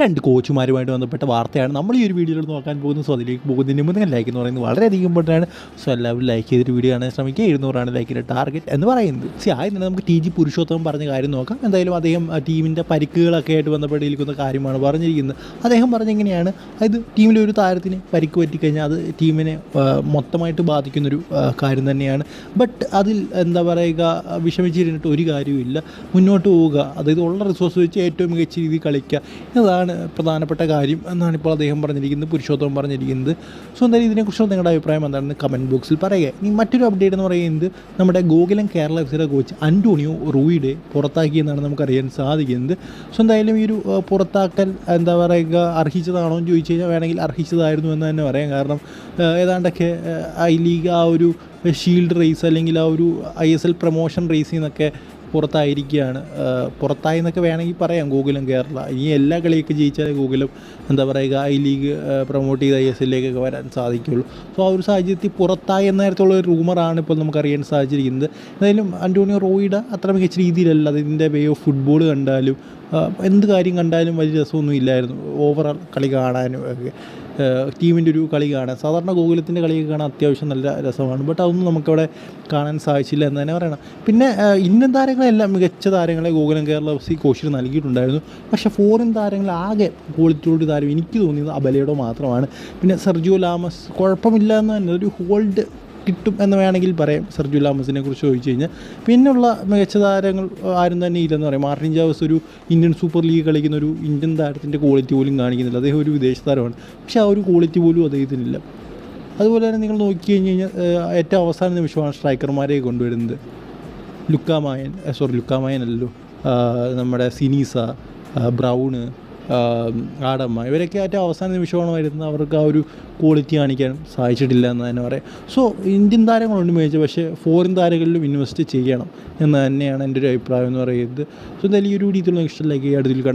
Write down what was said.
രണ്ട് കോച്ചുമാരുമായിട്ട് ബന്ധപ്പെട്ട വാർത്തയാണ്. നമ്മൾ ഈ ഒരു വീഡിയോയിൽ നോക്കാൻ പോകുന്നത് സോ അതിലേക്ക് പോകുന്നതിന് മുമ്പ് നിങ്ങൾ ലൈക്ക് എന്ന് പറയുന്നത് വളരെയധികം ഇമ്പോർട്ടന്റ് സോ എല്ലാവരും ലൈക്ക് ചെയ്തിട്ട് വീഡിയോ കാണാൻ ശ്രമിക്കുക. എഴുന്നൂറാണ് ലൈക്കിന്റെ ടാർഗറ്റ് എന്ന് പറയുന്നത്. സി ആദ്യം തന്നെ നമുക്ക് ടി ജി പുരുഷോത്തമം പറഞ്ഞ കാര്യം നോക്കാം. എന്തായാലും അദ്ദേഹം ടീമിന്റെ പരിക്കുകളൊക്കെ ആയിട്ട് ബന്ധപ്പെട്ടിരിക്കുന്ന കാര്യമാണ് പറഞ്ഞിരിക്കുന്നത്. അദ്ദേഹം പറഞ്ഞെങ്ങനെയാണ് അതായത് ടീമിലെ ഒരു താരത്തിന് പരിക്ക് പറ്റിക്കഴിഞ്ഞാൽ അത് ടീമിനെ മൊത്തമായിട്ട് ബാധിക്കുന്നൊരു കാര്യം തന്നെയാണ്. ബട്ട് അതിൽ എന്താ പറയുക വിഷമിച്ചിരുന്നിട്ട് ഒരു കാര്യവുമില്ല. മുന്നോട്ട് പോവുക. അതായത് ഉള്ള റിസോഴ്സ് വെച്ച് ഏറ്റവും മികച്ച രീതിയിൽ കളിക്കുക. എന്നതാണ് പ്രധാനപ്പെട്ട കാര്യം എന്നാണ് ഇപ്പോൾ അദ്ദേഹം പറഞ്ഞിരിക്കുന്നത് പുരുഷോത്തമം പറഞ്ഞിരിക്കുന്നത്. സോ എന്തായാലും ഇതിനെക്കുറിച്ചുള്ള നിങ്ങളുടെ അഭിപ്രായം എന്താണെന്ന് കമന്റ് ബോക്സിൽ പറയുക. ഇനി മറ്റൊരു അപ്ഡേറ്റ് എന്ന് പറയുന്നത് നമ്മുടെ ഗോകുലം കേരള എഫ് സിയുടെ കോച്ച് അന്റോണിയോ റൂയിഡെ പുറത്താക്കിയെന്നാണ് നമുക്കറിയാൻ സാധിക്കുന്നത്. സോ എന്തായാലും ഈ ഒരു പുറത്താക്കൽ എന്താ പറയുക അർഹിച്ചതാണോ എന്ന് ചോദിച്ചു കഴിഞ്ഞാൽ വേണമെങ്കിൽ അർഹിച്ചതായിരുന്നു എന്ന് തന്നെ പറയാം. കാരണം ഏതാണ്ടൊക്കെ ഐ ലീഗ് ആ ഒരു ഷീൽഡ് റേസ് അല്ലെങ്കിൽ ആ ഒരു ഐ എസ് എൽ പ്രൊമോഷൻ റേസിൽ നിന്നൊക്കെ പുറത്തായിരിക്കുകയാണ്. പുറത്തായി എന്നൊക്കെ വേണമെങ്കിൽ പറയാം ഗൂഗിളും കേരള. ഇനി എല്ലാ കളിയൊക്കെ ജയിച്ചാലേ ഗൂഗിളും എന്താ പറയുക ഐ ലീഗ് പ്രൊമോട്ട് ചെയ്ത് ഐ എസ് എല്ലിലേക്കൊക്കെ വരാൻ സാധിക്കുകയുള്ളൂ. സോ ആ ഒരു സാഹചര്യത്തിൽ പുറത്തായി എന്ന നേരത്തുള്ള ഒരു റൂമറാണ് ഇപ്പോൾ നമുക്കറിയാൻ സാധിച്ചിരിക്കുന്നത്. എന്തായാലും അന്റോണിയോ റോയിഡ അത്ര മികച്ച രീതിയിലല്ല. അതിന്റെ വേ ഓഫ് ഫുട്ബോൾ കണ്ടാലും എന്ത് കാര്യം കണ്ടാലും വലിയ രസമൊന്നും ഇല്ലായിരുന്നു. ഓവറോൾ കളി കാണാനും ഒക്കെ. ടീമിന്റെ ഒരു കളി കാണാൻ. സാധാരണ ഗോകുലത്തിന്റെ കളിയൊക്കെ കാണാൻ അത്യാവശ്യം നല്ല രസമാണ്. ബട്ട് അതൊന്നും നമുക്കവിടെ കാണാൻ സാധിച്ചില്ല എന്ന് തന്നെ പറയണം. പിന്നെ ഇന്ത്യൻ താരങ്ങളെല്ലാം മികച്ച താരങ്ങളെ ഗോകുലം കേരള എഫ് സി കോച്ചിന് നൽകിയിട്ടുണ്ടായിരുന്നു. പക്ഷേ ഫോറിൻ താരങ്ങൾ ആകെ ക്വാളിറ്റിയോട് താരം എനിക്ക് തോന്നിയത് അബലയുടെ മാത്രമാണ്. പിന്നെ സെർജിയോ ലാമസ് കുഴപ്പമില്ല എന്ന് തന്നെ. ഒരു ഹോൾഡ് കിട്ടും എന്ന് വേണമെങ്കിൽ പറയാം. സെർജു ലാമസിനെ കുറിച്ച് ചോദിച്ചു കഴിഞ്ഞാൽ. പിന്നെയുള്ള മികച്ച താരങ്ങൾ ആരും തന്നെ ഇല്ലെന്ന് പറയാം. മാർട്ടിൻ ജാവസ് ഒരു ഇന്ത്യൻ സൂപ്പർ ലീഗ് കളിക്കുന്ന ഒരു ഇന്ത്യൻ താരത്തിന്റെ ക്വാളിറ്റി പോലും കാണിക്കുന്നില്ല. അദ്ദേഹം ഒരു വിദേശ താരമാണ്. പക്ഷേ ആ ഒരു ക്വാളിറ്റി പോലും അദ്ദേഹത്തിനില്ല. അതുപോലെ തന്നെ നിങ്ങൾ നോക്കി കഴിഞ്ഞ് കഴിഞ്ഞാൽ ഏറ്റവും അവസാന നിമിഷമാണ് സ്ട്രൈക്കർമാരെ കൊണ്ടുവരുന്നത്. ലുക്കാമായൻ സോറി ലുക്കാമായൻ അല്ലല്ലോ നമ്മുടെ സിനീസ ബ്രൗണ് ആടമ്മ. ഇവരൊക്കെ ഏറ്റവും അവസാന നിമിഷമാണ് വരുന്നത് അവർക്ക് ആ ഒരു ക്വാളിറ്റി കാണിക്കാൻ സാധിച്ചിട്ടില്ല എന്ന് തന്നെ പറയാം. സോ ഇന്ത്യൻ താരങ്ങളുണ്ട് മികച്ച പക്ഷേ ഫോറിൻ താരങ്ങളിലും ഇൻവെസ്റ്റ് ചെയ്യണം എന്ന് തന്നെയാണ് എന്റെ ഒരു അഭിപ്രായം എന്ന് പറയുന്നത്. സോ എന്തായാലും ഈ ഒരു രീതിയിലുള്ള ഇഷ്ടം ലൈക്ക് അടുത്തിൽ കാണുന്നത്